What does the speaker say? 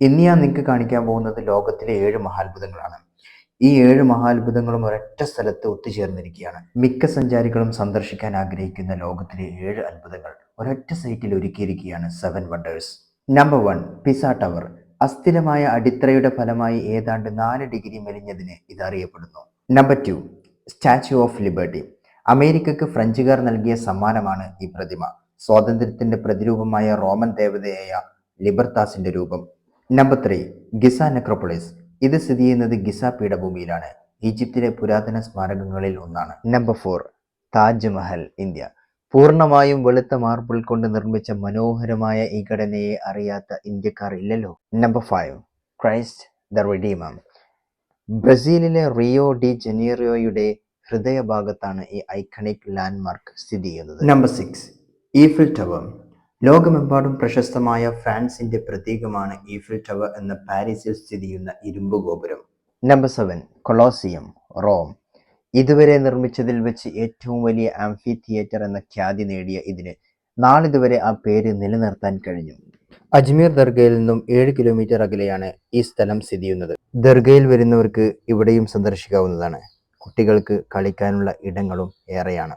ഇന്ന് ഞാൻ നിങ്ങൾക്ക് കാണിക്കാൻ പോകുന്നത് ലോകത്തിലെ ഏഴ് മഹാത്ഭുതങ്ങളാണ്. ഈ ഏഴ് മഹാത്ഭുതങ്ങളും ഒരൊറ്റ സ്ഥലത്ത് ഒത്തുചേർന്നിരിക്കുകയാണ്. മിക്ക സഞ്ചാരികളും സന്ദർശിക്കാൻ ആഗ്രഹിക്കുന്ന ലോകത്തിലെ ഏഴ് അത്ഭുതങ്ങൾ ഒരൊറ്റ സൈറ്റിൽ ഒരുക്കിയിരിക്കുകയാണ് seven wonders number one Pisa tower അസ്ഥിരമായ അടിത്തറയുടെ ഫലമായി ഏതാണ്ട് നാല് ഡിഗ്രി മെലിഞ്ഞതിന് ഇത് അറിയപ്പെടുന്നു number two Statue of Liberty അമേരിക്കക്ക് ഫ്രഞ്ചുകാർ നൽകിയ സമ്മാനമാണ് ഈ പ്രതിമ. സ്വാതന്ത്ര്യത്തിന്റെ പ്രതിരൂപമായ റോമൻ ദേവതയായ ലിബർത്താസിന്റെ രൂപം. നമ്പർ ത്രീ ഗിസ നെക്രോപ്പൊളിസ് ഇത് സ്ഥിതി ചെയ്യുന്നത് ഗിസ പീഠഭൂമിയിലാണ്. ഈജിപ്തിലെ പുരാതന സ്മാരകങ്ങളിൽ ഒന്നാണ്. Number four Taj Mahal India. പൂർണമായും വെളുത്ത മാർബിൾ കൊണ്ട് നിർമ്മിച്ച മനോഹരമായ ഈ ഘടനയെ അറിയാത്ത ഇന്ത്യക്കാർ ഇല്ലല്ലോ. Number five Christ the Redeemer ബ്രസീലിലെ റിയോ ഡി ജനീറിയോയുടെ ഹൃദയഭാഗത്താണ് ഈ ഐക്കണിക് ലാൻഡ്മാർക്ക് സ്ഥിതി ചെയ്യുന്നത്. Number six Eiffel Tower. ലോകമെമ്പാടും പ്രശസ്തമായ ഫ്രാൻസിന്റെ പ്രതീകമാണ് ഈഫിൽ ടവർ എന്ന പാരീസിൽ സ്ഥിതി ചെയ്യുന്ന ഇരുമ്പ് ഗോപുരം. Number seven Colosseum Rome. ഇതുവരെ നിർമ്മിച്ചതിൽ വെച്ച് ഏറ്റവും വലിയ ആംഫി തിയേറ്റർ എന്ന ഖ്യാതി നേടിയ ഇതിന് നാളിതുവരെ ആ പേര് നിലനിർത്താൻ കഴിഞ്ഞു. അജ്മീർ ദർഗയിൽ നിന്നും ഏഴ് കിലോമീറ്റർ അകലെയാണ് ഈ സ്ഥലം സ്ഥിതി ചെയ്യുന്നത്. ദർഗയിൽ വരുന്നവർക്ക് ഇവിടെയും സന്ദർശിക്കാവുന്നതാണ്. കുട്ടികൾക്ക് കളിക്കാനുള്ള ഇടങ്ങളും ഏറെയാണ്.